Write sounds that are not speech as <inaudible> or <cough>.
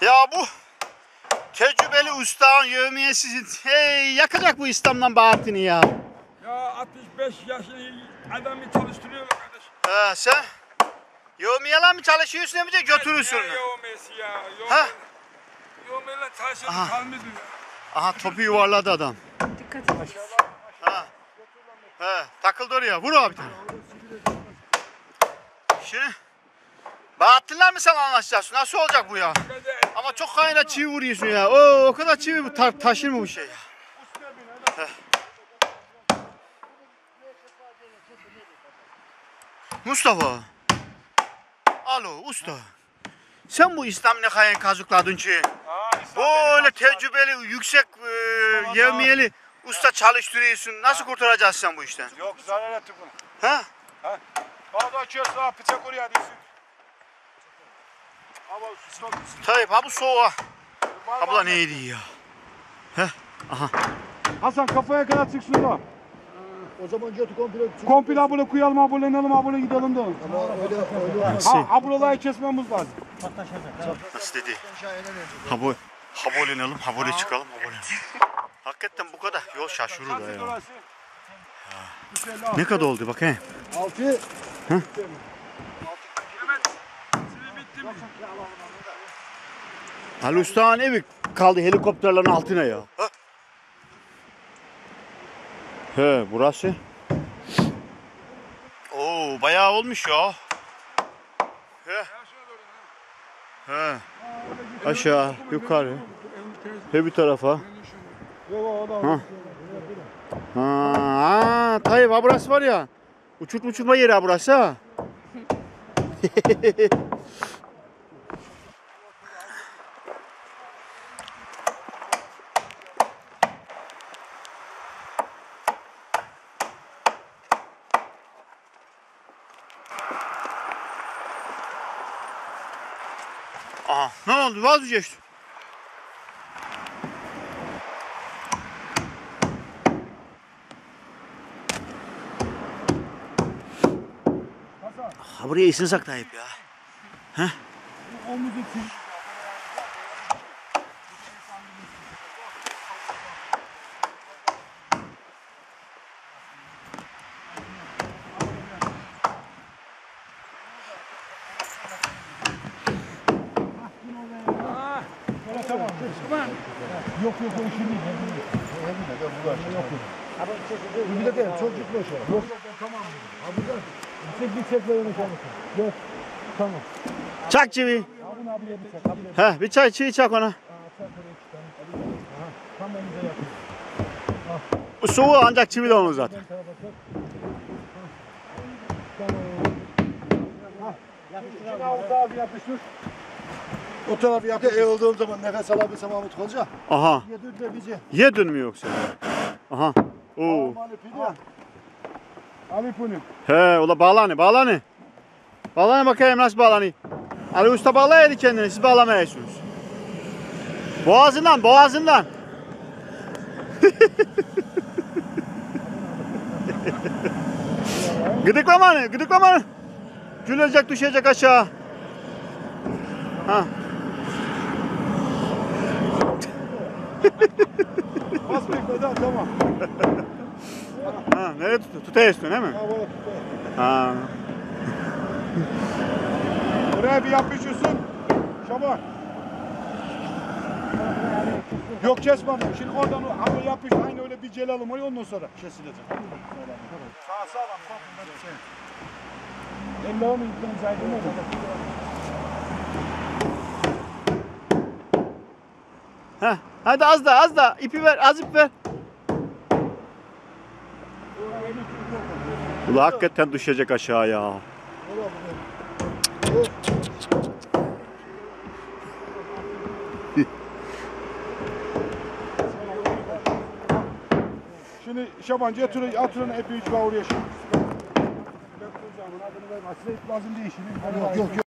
Ya bu tecrübeli ustaın yövmiyesi hey, yakacak bu İslam'dan Bahattin'i ya. Ya 65 yaşlı adamı çalıştırıyor kardeş. He, sen yövmiyeler mi çalışıyorsun hem de götürürsün mü? yövmesi ya. Ha? Yövmeyle Aha. kalmadı ya. Aha topu yuvarladı adam. Dikkat et. Ha. He, takıldı oraya. Vur abi. Şimdi Bahattinler mi sen anlaşacaksın? Nasıl olacak bu ya? Ama çok kayna çivi vuruyorsun ya. Oo, o kadar çivi bu ta- taşır mı bu şey ya? Heh. Mustafa. Alo usta. Sen bu İslam'la kayan kazıkladın ki. Böyle tecrübeli, yüksek e, yevmiyeli usta çalıştırıyorsun. Nasıl kurtaracaksın sen bu işten? Yok zarar ettik bunu. Ha? Bağda açıyorsun ha bıçak oraya diyorsun. Tayyip ha bu soğuğa. Abla neydi ya? Heh. Aha. Hasan kafaya kadar çıksın da. O zaman götü komple Komple abone koyalım abone inelim abone gidelim de. Ama öyle öyle? Ha abrolayı kesmemiz lazım. Nasıl dedi? aşağı inelim. Ha bu. Habol inelim, habole çıkalım, habole. Hakikaten bu kadar yol şaşırır da ya. Ne kadar oldu bak he? Altı. Ali Usta'nın evi kaldı helikopterlerin altına ya. Ha? He burası. Oo bayağı olmuş ya. He. He. Aşağı, yukarı. He bir tarafa. Ha. Ha, ha, Tayyip ha burası var ya. Uçurtma uçurma yeri ha burası ha. <laughs> Aha ne oldu vazgeçti. Ha buraya isin sak Tayyip ya. Yok yok o işin değil. Bir de değil çocuk boş. Yok yok tamam. Burada. Çek bir çek böyle. Yok. Tamam. Çak çivi. Abun abiye bir çek. Abiye He bir çay çivi çak ona. tam önümüze yakın. Bu soğuğu ancak çivi de olur zaten. Şimdi o tarafı yapıştır. O tarafı yaptı. E olduğum zaman nefes alabilsem Mahmut Hoca. Aha. Yedir de bizi. Yedin mi yoksa? Aha. Oo. Abi bunu. He ola bağlanı bağlanı. Bağlanı bakayım nasıl bağlanıyor. Ali Usta bağlaydı kendini siz bağlamayasınız. Boğazından boğazından. <laughs> gıdıklamanı gıdıklamanı. Gülecek düşecek aşağı. Ha. Az bekledi tamam. Ha, nereye tut tutayısın değil mi? Ha böyle tut. Ha. Oraya bir yapışıyorsun. Şaban. Yok kesmem. Şimdi oradan o hamle yapış. Aynı öyle bir celalım oraya ondan sonra kesilecek. Sağ sağlam. Ellerimi yıkayım zaydın Heh, hadi az da az da ipi ver az ip ver. Ulan hakikaten düşecek aşağı ya. Şimdi Şabancı atırın, atırın epey uçma oraya şimdi. Adını vermezse lazım değil şimdi. Yok yok yok.